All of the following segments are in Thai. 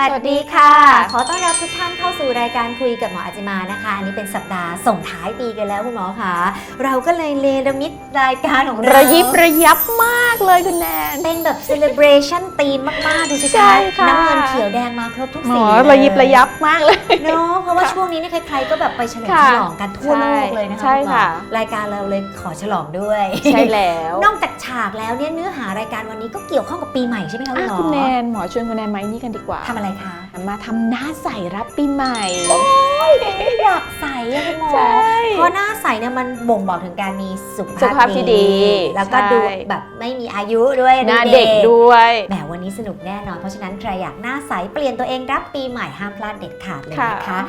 วัสสวัสดีดีค่ะค่ะ ขอต้อนรับทุกท่านเข้า สู่รายการคุยกับหมออาจิมานะคะ อันนี้เป็นสัปดาห์ส่งท้ายปีกันแล้วคุณหมอคะเราก็เลยเนรมิตรายการของเราระยิบระยับมากเลยคุณแนนเป็นแบบ celebration ธีมมากๆดูสิใช่คะค่ะ น้ำเงินเขียวแดงมาครบทุกหมสีอเลยระยิบระยับมากเลย เนาะเพราะว่าค่ะช่วงนี้เนี่ยใครๆก็แบบไปเฉลิมค่ะฉลองกันทั่วโลกเลยนะคะใช่ณหมอค่ะ รายการเราเลยขอฉลองด้วย ใช่แล้วนอกจากฉากแล้วเนี่ยเนื้อหารายการวันนี้ก็เกี่ยวข้องกับปีใหม่ใช่ไหมคะคุณอะหมอคุณแนนหมอชวนคุณแนนมานี่กันดีกว่า ทำอะไรคะ มาทำหน้าใสรับปีใหม่ อยากใสอะคุณหมอใช่เพราะหน้าใสเนี่ยมันบ่งบอกถึงการมีสุขสุขภาพที่ดีแล้วก็ใช่ ดูแบบไม่มีอายุด้วยหน้าเด็กด้วย แหมวันนี้สนุกแน่นอน เพราะฉะนั้นใครอยากหน้าใสเปลี่ยนตัวเองรับปีใหม่ห้ามพลาดเด็ดขาดเลยนะคะค่ะ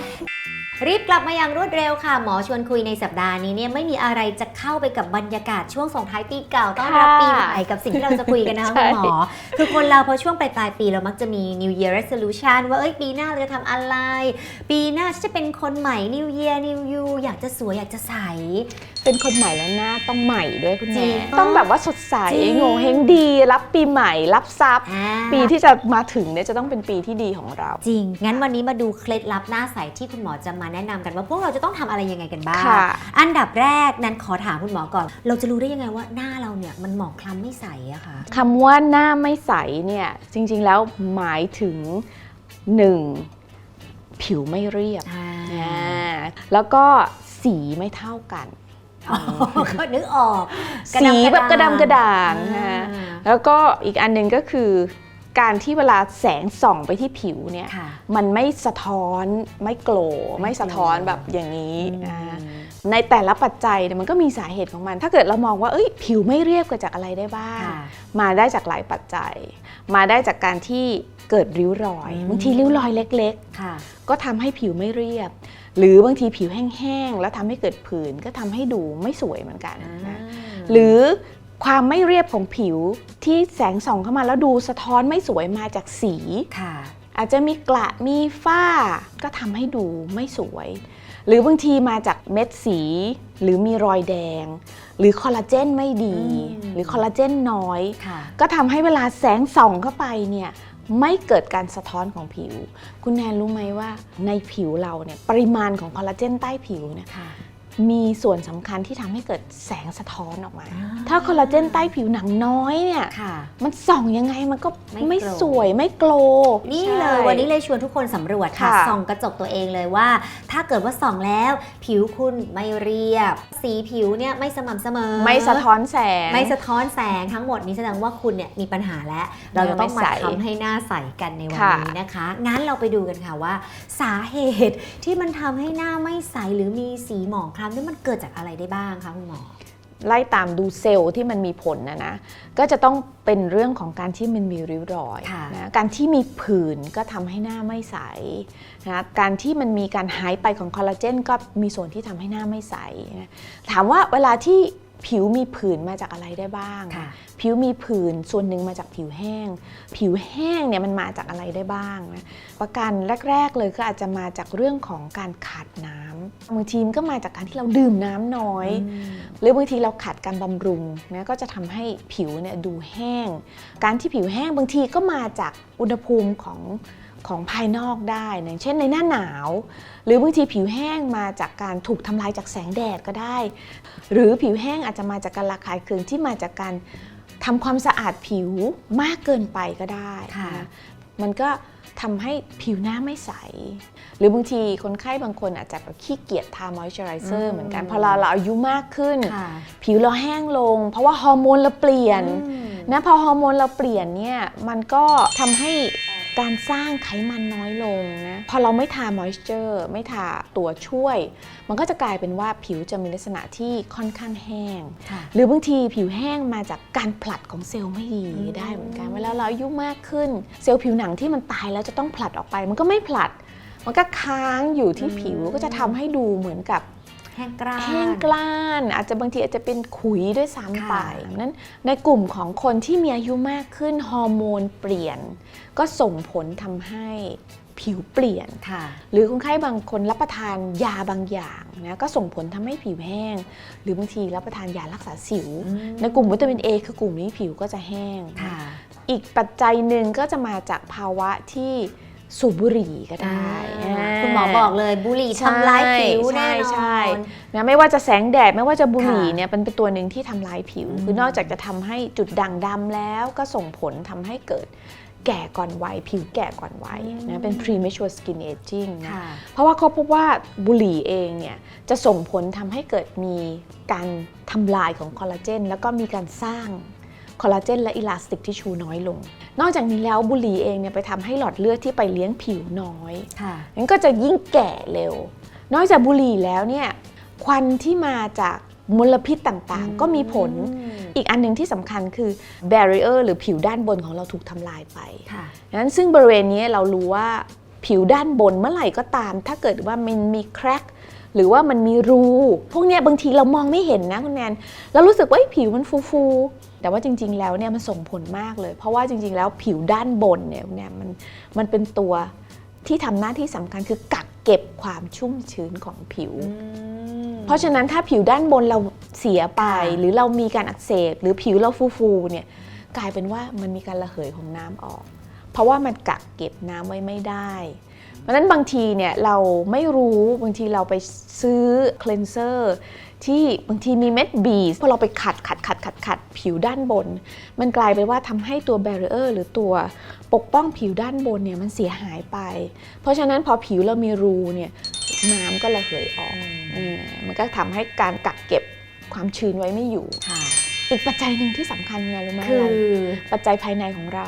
รีบกลับมาอย่างรวดเร็วค่ะ หมอชวนคุยในสัปดาห์นี้เนี่ยไม่มีอะไรจะเข้าไปกับบรรยากาศช่วงส่งท้ายปีเก่าต้อนรับปีใหม่กับสิ่งที่เราจะคุยกันนะคะคุณหมอ คือคนเราพอช่วงปลายปลายๆปีเรามักจะมี New Year Resolution ว่าเอ้ยปีหน้าเราจะทำอะไร ปีหน้าฉันจะเป็นคนใหม่ New Year New You อยากจะสวยอยากจะใสเป็นคนใหม่แล้วหน้าต้องใหม่ด้วยคุณจริแนงนต้องแบบว่าสดใสจริงโงเฮงดี รับปีใหม่ รับทรัพย์อ่าปีที่จะมาถึงเนี่ยจะต้องเป็นปีที่ดีของเรา จริง งั้นวันนี้มาดูเคล็ดลับหน้าใสที่คุณหมอจะมาแนะนำกันว่าพวกเราจะต้องทำอะไรยังไงกันบ้างค่ะอันดับแรกนั้นขอถามคุณหมอก่อน เราจะรู้ได้ยังไงว่าหน้าเราเนี่ยมันหมองคล้ำไม่ใสอะคะคำว่าหน้าไม่ใสเนี่ยจริง ๆ แล้วหมายถึงหนึ่งผิวไม่เรียบอ่าอ่าแล้วก็สีไม่เท่ากันอ๋อ ก็นึกออกสีแบบกระดำกระด่างอ่นะคะแล้วก็อีกอันหนึ่งก็คือ การที่เวลาแสงส่องไปที่ผิวเนี่ยค่ะมันไม่สะท้อนไม่โกลว์ไม่ไม่สะท้อนแบบอย่างนี้อืมอ่าในแต่ละปัจจัยเนี่ยมันก็มีสาเหตุของมัน ถ้าเกิดเรามองว่าเอ้ยผิวไม่เรียบเกิดจากอะไรได้บ้างค่ะมาได้จากหลายปัจจัย มาได้จากการที่เกิดริ้วรอยอืมบางทีริ้วรอยเล็กค่ะๆก็ทำให้ผิวไม่เรียบ หรือบางทีผิวแห้งๆแล้วทำให้เกิดผื่นก็ทำให้ดูไม่สวยเหมือนกันนะหรือความไม่เรียบของผิวที่แสงส่องเข้ามาแล้วดูสะท้อนไม่สวยมาจากสีค่ะ อาจจะมีกระมีฝ้า ก็ทำให้ดูไม่สวย หรือบางทีมาจากเม็ดสี หรือมีรอยแดง หรือคอลลาเจนไม่ดีอืมหรือคอลลาเจนน้อยค่ะก็ทำให้เวลาแสงส่องเข้าไปเนี่ย ไม่เกิดการสะท้อนของผิว คุณแนนรู้ไหมว่าในผิวเราเนี่ยปริมาณของคอลลาเจนใต้ผิวเนี่ย มีส่วนสำคัญที่ทำให้เกิดแสงสะท้อนออกมาอ่าถ้าคอลลาเจนใต้ผิวหนังน้อยเนี่ย ค่ะ มันส่องยังไงมันก็ไม่ไม่โกลว์สวยไม่โกลว์นี่ใช่เลยวันนี้เลยชวนทุกคนสำรวจค่ะ ค่ะ ส่องกระจกตัวเองเลยว่า ถ้าเกิดว่าส่องแล้ว ผิวคุณไม่เรียบ สีผิวเนี่ยไม่สม่ำเสมอ ไม่สะท้อนแสง ไม่สะท้อนแสงทั้งหมดนี้แสดงว่าคุณเนี่ยมีปัญหาแล้ว เราจะต้องมาไม่ใสทำให้หน้าใสกันในวันค่ะ นี้นะคะ งั้นเราไปดูกันค่ะว่า สาเหตุที่มันทำให้หน้าไม่ใสหรือมีสีหมองคล้ำนี่มันเกิดจากอะไรได้บ้างคะคุณหมอ ไล่ตามดูเซลล์ที่มันมีผลนะนะ ก็จะต้องเป็นเรื่องของการที่มันมีริ้วรอยค่ะ นะการที่มีผื่นก็ทำให้หน้าไม่ใสนะการที่มันมีการหายไปของคอลลาเจนก็มีส่วนที่ทำให้หน้าไม่ใสนะถามว่าเวลาที่ ผิวมีผื่นมาจากอะไรได้บ้างค่ะผิวมีผื่นส่วนหนึ่งมาจากผิวแห้ง ผิวแห้งเนี่ยมันมาจากอะไรได้บ้างนะประการแรก ๆ เลยก็อาจจะมาจากเรื่องของการขาดน้ำบางทีมันก็มาจากการที่เราดื่มน้ำน้อย หรือบางทีเราขาดการบำรุงนะก็จะทำให้ผิวเนี่ยดูแห้ง การที่ผิวแห้งบางทีก็มาจากอุณหภูมิของ ของภายนอกได้นะอย่างเช่นในหน้าหนาว หรือบางทีผิวแห้งมาจากการถูกทำลายจากแสงแดดก็ได้ หรือผิวแห้งอาจจะมาจากการระคายเคืองที่มาจากการทำความสะอาดผิวมากเกินไปก็ได้ค่ะนะมันก็ทำให้ผิวหน้าไม่ใส หรือบางทีคนไข้บางคนอาจจะแบบขี้เกียจทามอยเจอไรเซออืร์มเหมือนกันพอเราเราอายุมากขึ้นค่ะผิวเราแห้งลง เพราะว่าฮอร์โมนเราเปลี่ยนอืมนะพอฮอร์โมนเราเปลี่ยนเนี่ยมันก็ทำให้ การสร้างไขมันน้อยลงนะพอเราไม่ทามอยส์เจอร์ไม่ทาตัวช่วย มันก็จะกลายเป็นว่าผิวจะมีลักษณะที่ค่อนข้างแห้งค่ะหรือบางทีผิวแห้งมาจากการผลัดของเซลล์ไม่ดีอืมได้เหมือนกันเวลาเราอายุมากขึ้น เซลล์ผิวหนังที่มันตายแล้วจะต้องผลัดออกไป มันก็ไม่ผลัด มันก็ค้างอยู่ที่ผิวก็จะทำให้ดูเหมือนกับแห้งกร้านแห้งกล้าน อาจจะบางทีอาจจะเป็นขุยด้วยซ้ำไปค่ะนั้นในกลุ่มของคนที่มีอายุมากขึ้นฮอร์โมนเปลี่ยน ก็ส่งผลทำให้ผิวเปลี่ยนค่ะหรือคนไข้บางคนรับประทานยาบางอย่างนะก็ส่งผลทำให้ผิวแห้ง หรือบางทีรับประทานยารักษาสิวอืมในกลุ่มวิตามิน A คือกลุ่มนี้ผิวก็จะแห้งค่ะอีกปัจจัยหนึ่งก็จะมาจากภาวะที่ สูบบุหรี่ก็ได้อ่าอ่าคุณหมอบอกเลยบุหรี่ทำร้ายผิวแน่นใช่อนนะไม่ว่าจะแสงแดดไม่ว่าจะบุหรี่ค่ะเนี่ยเป็นเป็นตัวหนึ่งที่ทำลายผิวอืมคือนอกจากจะทำให้จุดด่างดำแล้วก็ส่งผลทำให้เกิดแก่ก่อนวัยผิวแก่ก่อนวัยนะเป็น premature skin aging นะค่ะเพราะว่าเขาพบว่าบุหรี่เองเนี่ยจะส่งผลทำให้เกิดมีการทำลายของคอลลาเจนแล้วก็มีการสร้าง คอลลาเจนและอิลาสติกทิชชูน้อยลง นอกจากนี้แล้วบุหรี่เองเนี่ยไปทำให้หลอดเลือดที่ไปเลี้ยงผิวน้อยค่ะงั้นก็จะยิ่งแก่เร็ว นอกจากบุหรี่แล้วเนี่ยควันที่มาจากมลพิษต่างๆ ก็มีผล อีกอันหนึ่งที่สำคัญคือ barrier หรือผิวด้านบนของเราถูกทำลายไปค่ะนั้นซึ่งบริเวณนี้เรารู้ว่าผิวด้านบนเมื่อไหร่ก็ตาม ถ้าเกิดว่ามันมีแครก หรือว่ามันมีรู พวกเนี้ยบางทีเรามองไม่เห็นนะคุณแนนเรารู้สึกว่าเอ้ยผิวมันฟูๆแต่ว่าจริง ๆ แล้วเนี่ยมันส่งผลมากเลย เพราะว่าจริง ๆ แล้วผิวด้านบนเนี่ยคุณแนนมันมันเป็นตัวที่ทำหน้าที่สำคัญคือกักเก็บความชุ่มชื้นของผิว เพราะฉะนั้นถ้าผิวด้านบนเราเสียไปค่ะหรือเรามีการอักเสบ หรือผิวเราฟูๆเนี่ยกลายเป็นว่ามันมีการระเหยของน้ำออก เพราะว่ามันกักเก็บน้ำไว้ไม่ได้เพ ราะฉะนั้นบางทีเนี่ยเราไม่รู้บางทีเราไปซื้อคล e นเซอร์ที่บางทีมีเม็ดบีสพอเราไปขัดขัดขัดขัดขัดผิวด้านบน มันกลายเป็นว่าทำให้ตัวแบร r เออร์หรือตัวปกป้องผิวด้านบนเนี่ยมันเสียหายไป เพราะฉะนั้นพอผิวเรามีรูเนี่ยน้ำก็ระเหยออกเออมันก็ทำให้การกักเก็บความชื้นไว้ไม่อยู่ค่ะอีกปัจจัยหนึ่งที่สำคัญไงรู้ไหมคือะไรอปัจจัยภายในของเรา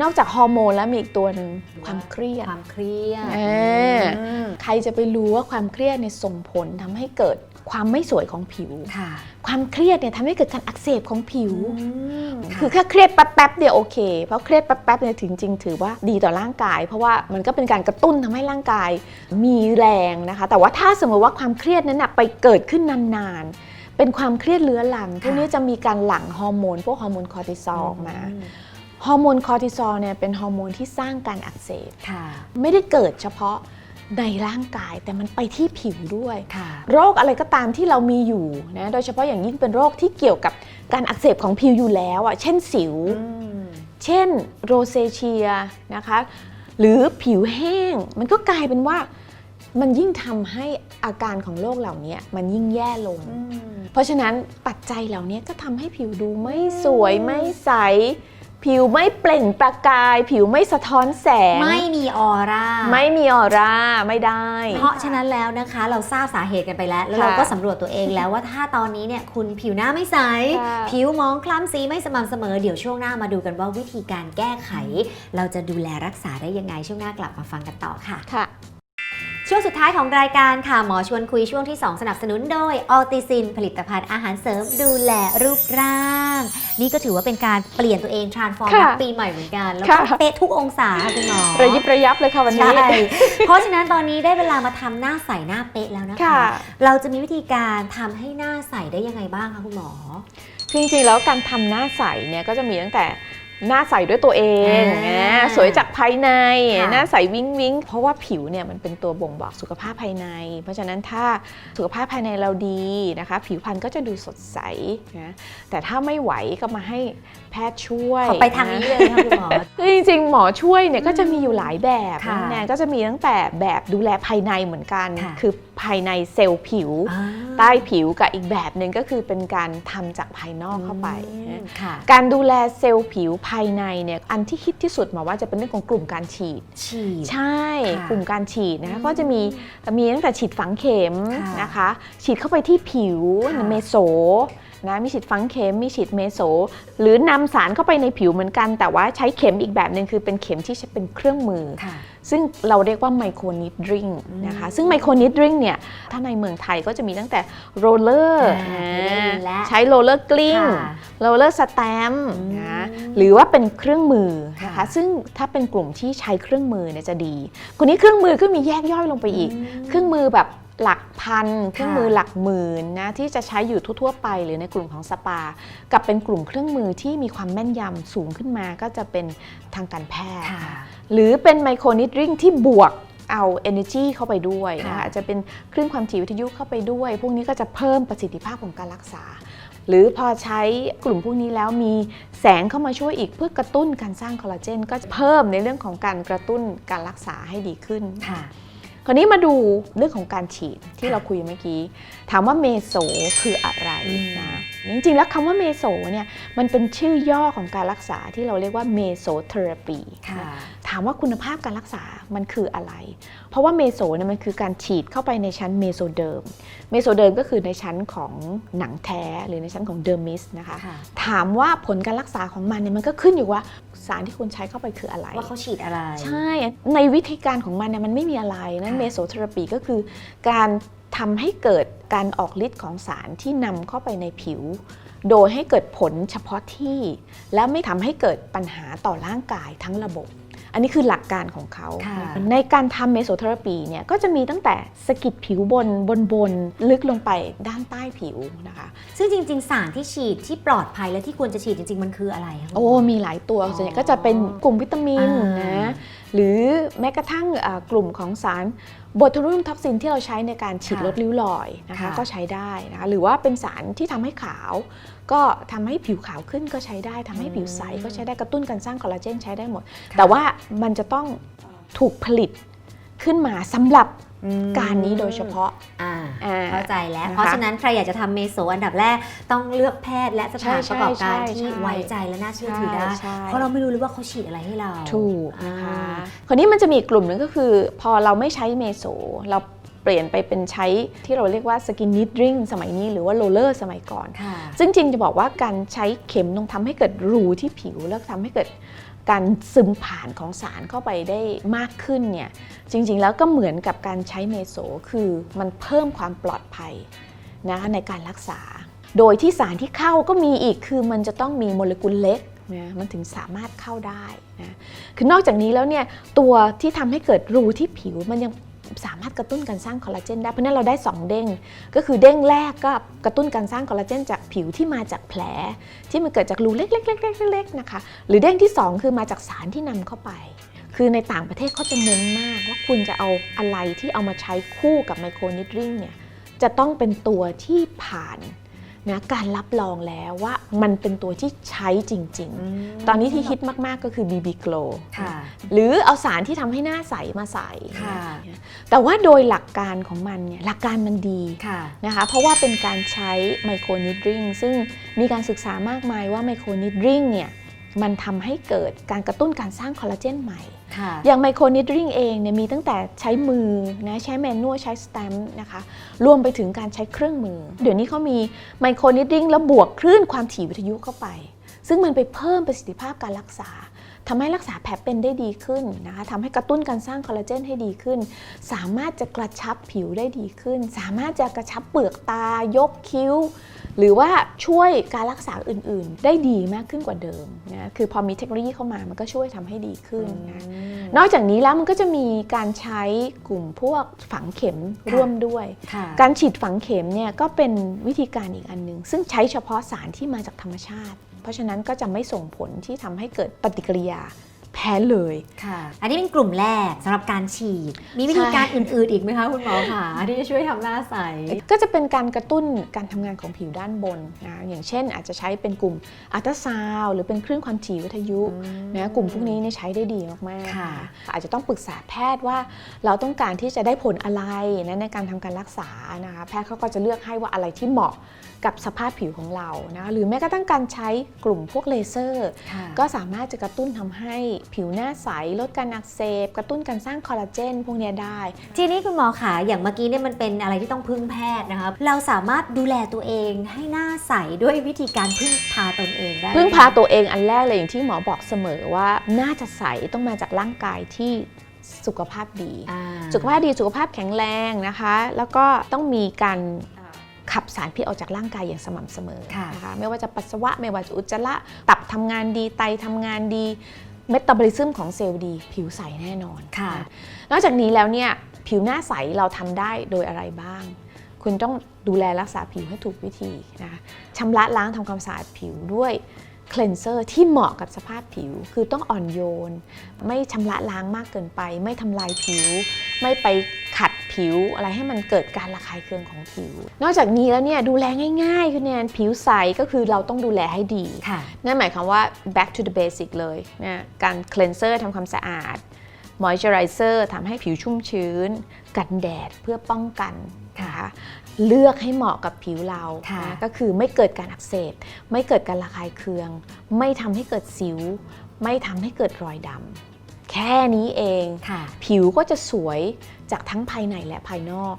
นอกจากฮอร์โมนแล้วมีอีกตัวหนึ่งความเครียดความเครียดเออมใครจะไปรู้ว่าความเครียดเนี่ยส่งผลทำให้เกิดความไม่สวยของผิวค่ะความเครียดเนี่ยทำให้เกิดการอักเสบของผิวะคือแค่เครียดแป๊บๆเดียวโอเค เพราะเครียดแป๊บๆเนี่ยถึงจริงถือว่าดีต่อร่างกาย เพราะว่ามันก็เป็นการกระตุ้นทำให้ร่างกาย มีแรงนะคะ แต่ว่าถ้าสมมติว่าความเครียดนั้นนะไปเกิดขึ้นนานๆ เป็นความเครียดเรื้อรังพวกนี้จะมีการหลั่งฮอร์โมนพวกฮอร์โมนคอร์ติซอลออกมา ฮอร์โมนคอร์ติซอลเนี่ยเป็นฮอร์โมนที่สร้างการอักเสบค่ะไม่ได้เกิดเฉพาะในร่างกายแต่มันไปที่ผิวด้วยค่ะโรคอะไรก็ตามที่เรามีอยู่นะโดยเฉพาะอย่างยิ่งเป็นโรคที่เกี่ยวกับการอักเสบของผิวอยู่แล้วอะเช่นสิว เช่นโรเซเชียนะคะหรือผิวแห้ง มันก็กลายเป็นว่ามันยิ่งทำให้อาการของโรคเหล่านี้มันยิ่งแย่ลง เพราะฉะนั้นปัจจัยเหล่านี้ก็ทำให้ผิวดูไม่สวยไม่ใส ผิวไม่เปล่งประกาย ผิวไม่สะท้อนแสง ไม่มีออร่า ไม่มีออร่าไม่ได้ เพราะฉะนั้นแล้วนะคะ เราทราบสาเหตุกันไปแล้ว แล้วค่ะเราก็สำรวจตัวเองแล้วว่าถ้าตอนนี้เนี่ยคุณผิวหน้าไม่ใส ค่ะผิวมองคล้ำสีไม่สม่ำเสมอ เดี๋ยวช่วงหน้ามาดูกันว่าวิธีการแก้ไข เราจะดูแลรักษาได้ยังไงช่วงหน้ากลับมาฟังกันต่อค่ะ ค่ะ ช่วงสุดท้ายของรายการค่ะหมอชวนคุยช่วงที่ 2 สนับสนุนโดยออติซิน ผลิตภัณฑ์อาหารเสริมดูแลรูปร่าง นี่ก็ถือว่าเป็นการเปลี่ยนตัวเอง transform ค่ะรับปีใหม่เหมือนกัน แล้วก็ค่ะ เป๊ะทุกองศาค่ะคุณหมอระยิบระยับเลยค่ะวันนี้ ใช่เพราะฉะนั้นตอนนี้ได้เวลามาทำหน้าใสหน้าเป๊ะแล้วนะคะ ค่ะ เราจะมีวิธีการทำให้หน้าใสได้ยังไงบ้างคะคุณหมอคือจริงๆแล้วการทำหน้าใสเนี่ยก็จะมีตั้งแต่ หน้าใสด้วยตัวเองอ่านะสวยจากภายในค่ะหน้าใสวิ้งวิ้งเพราะว่าผิวเนี่ยมันเป็นตัวบ่งบอกสุขภาพภายใน เพราะฉะนั้นถ้าสุขภาพภายในเราดีนะคะ ผิวพรรณก็จะดูสดใสนะแต่ถ้าไม่ไหวก็มาให้แพทย์ช่วยขอไปทางนี้เลยนะคะคุณหมอคือจริงๆ หมอช่วยเนี่ยก็จะมีอยู่หลายแบบค่ะนะแนนก็จะมีตั้งแต่แบบดูแลภายในเหมือนกันค่ะคือ ภายในเซลล์ผิวอ่าใต้ผิวกับอีกแบบหนึ่งก็คือเป็นการทำจากภายนอกเข้าไปอืมนะค่ะการดูแลเซลล์ผิวภายในเนี่ยอันที่ฮิตที่สุดหมอว่าจะเป็นเรื่องของกลุ่มการฉีดฉีดใช่ค่ะกลุ่มการฉีดนะคะอืมก็จะมีมีตั้งแต่ฉีดฝังเข็มค่ะนะคะ ฉีดเข้าไปที่ผิวค่ะเมโสนะมีฉีดฝังเข็มมีฉีดเมโสหรือนำสารเข้าไปในผิวเหมือนกัน แต่ว่าใช้เข็มอีกแบบหนึ่งคือเป็นเข็มที่ใช้เป็นเครื่องมือค่ะ ซึ่งเราเรียกว่าไมโครนิดริงนะคะซึ่งไมโครนิดริงเนี่ยถ้าในเมืองไทยก็จะมีตั้งแต่โรลเลอร์อ่าเคยได้ยินแล้วใช้โรลเลอร์กลิ้งค่ะโรลเลอร์สแตมป์อืมนะหรือว่าเป็นเครื่องมือนะคะค่ะซึ่งถ้าเป็นกลุ่มที่ใช้เครื่องมือเนี่ยจะดี คนนี้เครื่องมือก็มีแยกย่อยลงไปอีก เครื่องมือแบบหลักพันเครื่องมือหลักหมื่นนะที่จะใช้อยู่ทั่วๆไป หรือในกลุ่มของสปา กับเป็นกลุ่มเครื่องมือที่มีความแม่นยำสูงขึ้นมาก็จะเป็นทางการแพทย์ค่ะหรือเป็นไมโครนิดริงที่บวกเอา energy เข้าไปด้วยค่ะนะคะอาจจะเป็นคลื่นความถี่วิทยุเข้าไปด้วย พวกนี้ก็จะเพิ่มประสิทธิภาพของการรักษา หรือพอใช้กลุ่มพวกนี้แล้วมีแสงเข้ามาช่วยอีกเพื่อกระตุ้นการสร้างคอลลาเจน ก็จะเพิ่มในเรื่องของการกระตุ้นการรักษาให้ดีขึ้นค่ะคราวนี้มาดูเรื่องของการฉีดที่เราคุยเมื่อกี้ ถามว่าเมโซคืออะไรอืมนะจริงๆ แล้วคำว่าเมโซเนี่ยมันเป็นชื่อย่อของการรักษาที่เราเรียกว่าเมโซเทอราปีค่ะ ถามว่าคุณภาพการรักษามันคืออะไร เพราะว่าเมโซเนี่ยมันคือการฉีดเข้าไปในชั้นเมโซเดิม เมโซเดิมก็คือในชั้นของหนังแท้หรือในชั้นของเดอร์มิสนะคะค่ะถามว่าผลการรักษาของมันเนี่ยมันก็ขึ้นอยู่ว่าสารที่คุณใช้เข้าไปคืออะไร ว่าเขาฉีดอะไร ใช่ ในวิธีการของมันเนี่ยมันไม่มีอะไร นั่นค่ะเมโซเทอราปีก็คือการทำให้เกิดการออกฤทธิ์ของสารที่นำเข้าไปในผิว โดยให้เกิดผลเฉพาะที่ และไม่ทำให้เกิดปัญหาต่อร่างกายทั้งระบบ อันนี้คือหลักการของเขาค่ะในการทำเมโซเทอราปีเนี่ยก็จะมีตั้งแต่สะกิดผิวบนบนบนลึกลงไปด้านใต้ผิวนะคะ ซึ่งจริง ๆ สารที่ฉีดที่ปลอดภัยและที่ควรจะฉีดจริง ๆ มันคืออะไรคะคุณหมโอ้มีหลายตัวอ๋อส่วนใหญ่ก็จะเป็นกลุ่มวิตามินอ่านนะ หรือแม้กระทั่งอ่ากลุ่มของสารบทรูมท็อกซินที่เราใช้ในการฉีดค่ะลดริ้วรอยนะคะค่ะก็ใช้ได้นะคะหรือว่าเป็นสารที่ทำให้ขาว ก็ทำให้ผิวขาวขึ้นก็ใช้ได้ทำให้ผิวใสก็ใช้ได้กระตุ้นการสร้างคอลลาเจนใช้ได้หมด แต่ว่ามันจะต้องถูกผลิตขึ้นมาสำหรับอืม การนี้โดยเฉพาะอ่าอ่าเข้าใจแล้วนะคะเพราะฉะนั้นใครอยากจะทำเมโซอันดับแรกต้องเลือกแพทย์และสถานใช่ประกอบการใช่ที่ใช่ไว้ใจและน่าเชื่อถือได้ใช่เพราะเราไม่รู้เลยว่าเขาฉีดอะไรให้เรา ถูกนะคะอ่าคราวนี้มันจะมีอีกกลุ่มหนึงก็คือ พอเราไม่ใช้เมโซเราเปลี่ยนไปเป็นใช้ที่เราเรียกว่าสกินนิดริงสมัยนี้หรือว่าโรลเลอร์สมัยก่อนค่ะซึ่งจริงจะบอกว่าการใช้เข็มต้องทำให้เกิดรูที่ผิวแล้วทำให้เกิด การซึมผ่านของสารเข้าไปได้มากขึ้นเนี่ยจริงๆแล้วก็เหมือนกับการใช้เมโซคือมันเพิ่มความปลอดภัยนะคะในการรักษา โดยที่สารที่เข้าก็มีอีกคือมันจะต้องมีโมเลกุลเล็กนะมันถึงสามารถเข้าได้นะคือนอกจากนี้แล้วเนี่ยตัวที่ทำให้เกิดรูที่ผิวมันยัง สามารถกระตุ้นการสร้างคอลลาเจนได้ เพราะนั้นเราได้ 2 เด้ง ก็คือเด้งแรกก็กระตุ้นการสร้างคอลลาเจนจากผิวที่มาจากแผล ที่มันเกิดจากรูเล็กๆๆๆๆนะคะ หรือเด้งที่ 2 คือมาจากสารที่นำเข้าไป คือในต่างประเทศเขาจะเน้นมากว่าคุณจะเอาอะไรที่เอามาใช้คู่กับไมโครนิดริงเนี่ยจะต้องเป็นตัวที่ผ่าน นะการรับรองแล้วว่ามันเป็นตัวที่ใช้จริง ๆ ตอนนี้ที่ฮิตมากๆก็คือ BB Glow ค่ะหรือเอาสารที่ทำให้หน้าใสมาใส่ค่ะแต่ว่าโดยหลักการของมันเนี่ยหลักการมันดีค่ะนะคะเพราะว่าเป็นการใช้ไมโครนิดริงซึ่งมีการศึกษามากมายว่าไมโครนิดริงเนี่ยมันทำให้เกิดการกระตุ้นการสร้างคอลลาเจนใหม่ค่ะ อย่างไมโครนิดริงเองเนี่ยมีตั้งแต่ใช้มือนะใช้แมนนวลใช้สแตมป์นะคะรวมไปถึงการใช้เครื่องมือ เดี๋ยวนี้เขามีไมโครนิดริงแล้วบวกคลื่นความถี่วิทยุเข้าไป ซึ่งมันไปเพิ่มประสิทธิภาพการรักษาทำให้รักษาแผลเป็นได้ดีขึ้นนะคะทำให้กระตุ้นการสร้างคอลลาเจนให้ดีขึ้น สามารถจะกระชับผิวได้ดีขึ้น สามารถจะกระชับเปลือกตายกคิ้ว หรือว่าช่วยการรักษาอื่นๆ ได้ดีมากขึ้นกว่าเดิมนะคือพอมีเทคโนโลยีเข้ามามันก็ช่วยทำให้ดีขึ้นนะนอกจากนี้แล้วมันก็จะมีการใช้กลุ่มพวกฝังเข็มค่ะร่วมด้วยค่ะการฉีดฝังเข็มเนี่ยก็เป็นวิธีการอีกอันหนึ่งซึ่งใช้เฉพาะสารที่มาจากธรรมชาติ เพราะฉะนั้นก็จะไม่ส่งผลที่ทำให้เกิดปฏิกิริยา แพ้เลย ค่ะ อันนี้เป็นกลุ่มแรกสำหรับการฉีด มีวิธีการใช่อื่นๆอีกไหมคะคุณหมอคะที่จะช่วยทำหน้าใส ก็จะเป็นการกระตุ้นการทำงานของผิวด้านบนนะอย่างเช่น อาจจะใช้เป็นกลุ่มอัลตราซาวด์หรือเป็นคลื่นความถี่วิทยุนะกลุ่มพวกนี้เนี่ยใช้ได้ดีมากๆค่ะนอาจจะต้องปรึกษาแพทย์ว่า เราต้องการที่จะได้ผลอะไรนะในการทำการรักษานะคะแพทย์เขาก็จะเลือกให้ว่าอะไรที่เหมาะกับสภาพผิวของเรานะหรือแม้กระทั่งการใช้กลุ่มพวกเลเซอร์ค่ะก็สามารถจะกระตุ้นทำให้ผิวหน้าใส ลดการอักเสบ กระตุ้นการสร้างคอลลาเจนพวกเนี้ยได้ ทีนี้คุณหมอขาอย่างเมื่อกี้เนี่ยมันเป็นอะไรที่ต้องพึ่งแพทย์นะคะเราสามารถดูแลตัวเองให้หน้าใสด้วยวิธีการพึ่งพาตนเองได้ไหมพึ่งพาตัวเองอันแรกเลยอย่างที่หมอบอกเสมอว่าน่าจะใสต้องมาจากร่างกายที่สุขภาพดีอ่าสุขภาพดีสุขภาพแข็งแรงนะคะ แล้วก็ต้องมีการขับสารพิษออกจากร่างกายอย่างสม่ำเสมอค่ะนะคะไม่ว่าจะปัสสาวะไม่ว่าจะอุจจาระตับทำงานดีไตทำงานดี เมตาบอลิซึมของเซลล์ดี ผิวใสแน่นอนค่ะนนอกจากนี้แล้วเนี่ยผิวหน้าใสเราทำได้โดยอะไรบ้าง คุณต้องดูแลรักษาผิวให้ถูกวิธีนะคะชำระล้างทำความสะอาดผิวด้วยคล e นเซอร์ที่เหมาะกับสภาพผิวคือต้องอ่อนโยน ไม่ชำระล้างมากเกินไป ไม่ทำลายผิว ไม่ไปขัด ผิว อะไรให้มันเกิดการระคายเคืองของผิว นอกจากนี้แล้วเนี่ยดูแลง่ายๆคือแนนผิวใสก็คือเราต้องดูแลให้ดีค่ะนั่นหมายความว่า back to the basic เลยนะการ cleanser ทำความสะอาด moisturizer ทำให้ผิวชุ่มชื้น กันแดดเพื่อป้องกันนะคะเลือกให้เหมาะกับผิวเราค่ะนะก็คือไม่เกิดการอักเสบ ไม่เกิดการระคายเคือง ไม่ทำให้เกิดสิว ไม่ทำให้เกิดรอยดำแค่นี้เองค่ะผิวก็จะสวย จากทั้งภายในและภายนอก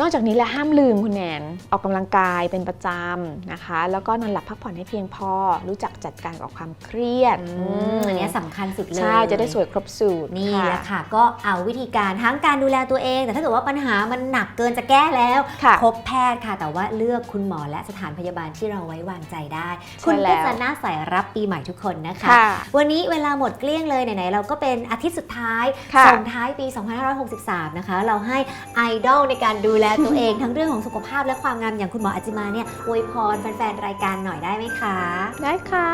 นอกจากนี้และห้ามลืมคุณแนนออกกำลังกายเป็นประจำนะคะ แล้วก็นอนหลับพักผ่อนให้เพียงพอ รู้จักจัดการกับความเครียดอืมอันเนี้ยสำคัญสุดเลยใช่จะได้สวยครบสูตรนี่แหละค่ะ ก็เอาวิธีการทั้งการดูแลตัวเอง แต่ถ้าเกิดว่าปัญหามันหนักเกินจะแก้แล้วค่ะพบแพทย์ค่ะ แต่ว่าเลือกคุณหมอและสถานพยาบาลที่เราไว้วางใจได้ใช่คุณแล้ก็วจะน่าใส่รับปีใหม่ทุกคนนะคะค่ะวันนี้เวลาหมดเกลี้ยงเลยไหนๆเราก็เป็นอาทิตย์สุดท้ายค่ะส่งท้ายปี 2563นะคะเราให้ไอดอลในการดูแลตัวเอง ทั้งเรื่องของสุขภาพและความงามอย่างคุณหมออาจิมาเนี่ยอวยพรแฟนๆรายการหน่อยได้ไหมคะ ได้ค่ะ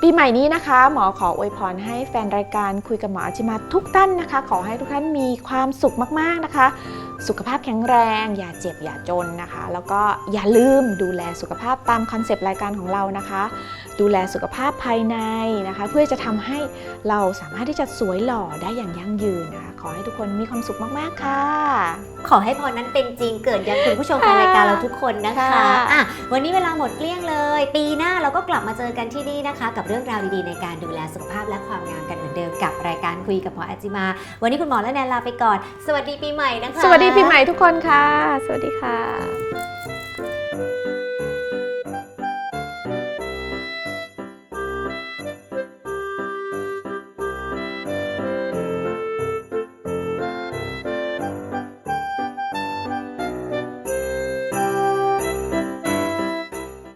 ปีใหม่นี้นะคะ หมอขออวยพรให้แฟนรายการคุยกับหมออาชิมาทุกท่านนะคะ ขอให้ทุกท่านมีความสุขมากๆนะคะ สุขภาพแข็งแรง อย่าเจ็บอย่าจนนะคะ แล้วก็อย่าลืมดูแลสุขภาพตามคอนเซปต์รายการของเรานะคะ ดูแลสุขภาพภายในนะคะ เพื่อจะทำให้เราสามารถที่จะสวยหล่อได้อย่างยั่งยืนนะคะ ขอให้ทุกคนมีความสุขมาก ๆ ค่ะ ขอให้พรนั้นเป็นจริงเกิดยังคุณผู้ชมแฟนรายการเราทุกคนนะคะค่ะอะวันนี้เวลาหมดเกลี้ยงเลย ปีหน้าเราก็กลับมาเจอกันที่นี่นะคะ กับเรื่องราวดีๆในการดูแลสุขภาพและความงามกันเหมือนเดิมกับรายการคุยกับหมออาจิมา วันนี้คุณหมอและแนนลาไปก่อน สวัสดีปีใหม่นะคะ สวัสดีปีใหม่ทุกคนค่ะ สวัสดีค่ะ